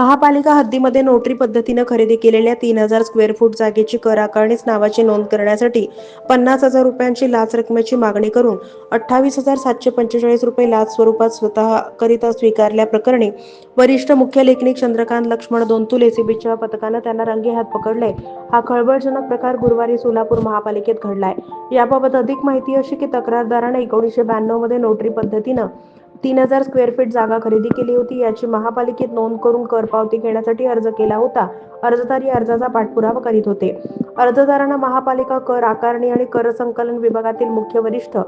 महापालिका हद्दीमध्ये नोटरी पद्धतीनं खरेदी केलेल्या तीन हजार स्क्वेअर फूट जागेची कर आकारणीस नावाची नोंद करण्यासाठी पन्नास हजार रुपयांची लाच रकमेची मागणी करून अठ्ठावीस हजार सातशे पंचेचाळीस रुपये लाच स्वरूपात स्वतःकरिता स्वीकारल्याप्रकरणी वरिष्ठ मुख्य लेखनिक चंद्रकांत लक्ष्मण दोनतुल एसीबीच्या पथकानं त्यांना रंगेहात पकडले. हा खळबळजनक प्रकार गुरुवारी सोलापूर महापालिकेत घडलाय. याबाबत अधिक माहिती अशी की तक्रारदाराने एकोणीसशे ब्याण्णवमध्ये नोटरी पद्धतीनं तीन हजार स्क्वेअर फीट जागा खरेदी केली होती. याची महापालिकेत नोंद करून कर पावती घेण्यासाठी अर्ज केला होता. अर्जदार या अर्जाचा पाठपुरावा करीत होते. अर्जदारांना महापालिका कर आकारणी आणि कर संकलन विभागातील मुख्य वरिष्ठ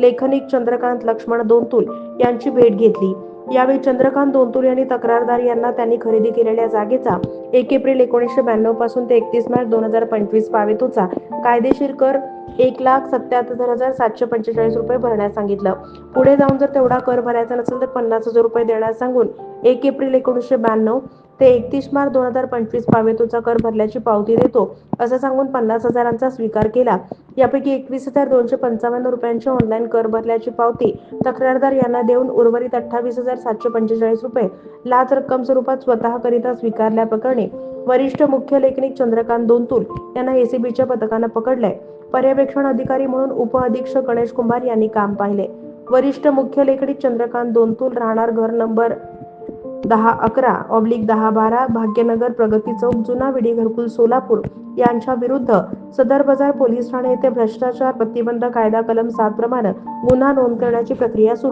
लेखनिक चंद्रकांत लक्ष्मण दोनतुल यांची भेट घेतली. यावेळी चंद्रकांत दोनतुल यांनी तक्रारदार यांना त्यांनी खरेदी केलेल्या जागेचा एक एप्रिल एकोणीसशे ब्याण्णवपासून ते एकतीस मार्च दोन हजार पंचवीस पावेतोचा कायदेशीर कर एक लाख सत्याहत्तर हजार सातशे पंचेचाळीस रुपये भरण्यास सांगितलं. पुढे जाऊन जर तेवढा कर भरायचा नसेल तर पन्नास हजार रुपये देण्यास सांगून एक एप्रिल एकोणीसशे ब्याण्णव ते एकतीस मार्च दोन हजार पंचवीस पावेतोचा कर भरल्याची पावती देतो. असं सांगून पन्नास हजारांचा स्वीकार केला. यापैकी एकवीस हजार दोनशे पंचावन्न रुपयांची ऑनलाईन कर भरल्याची पावती तक्रारदार यांना देऊन उर्वरित अठ्ठावीस हजार सातशे पंचेचाळीस रुपये लाच रक्कम स्वरूपात स्वतःकरिता स्वीकारल्याप्रकरणी वरिष्ठ मुख्य लेखनिक चंद्रकांत दोनतुल यांना एसीबीच्या पथकानं पकडलंय. पर्यवेक्षण अधिकारी म्हणून उप अधीक्षक गणेश कुंभार यांनी काम पाहिले. वरिष्ठ मुख्य लेखनिक चंद्रकांत दोनतुल राहणार घर नंबर दहा अकरा ऑब्लिक दहा बारा भाग्यनगर प्रगती चौक जुना विडी घरकुल सोलापूर यांच्या विरुद्ध सदर बाजार पोलीस ठाणे येथे भ्रष्टाचार प्रतिबंध कायदा कलम सात प्रमाणे गुन्हा नोंद करण्याची प्रक्रिया सुरू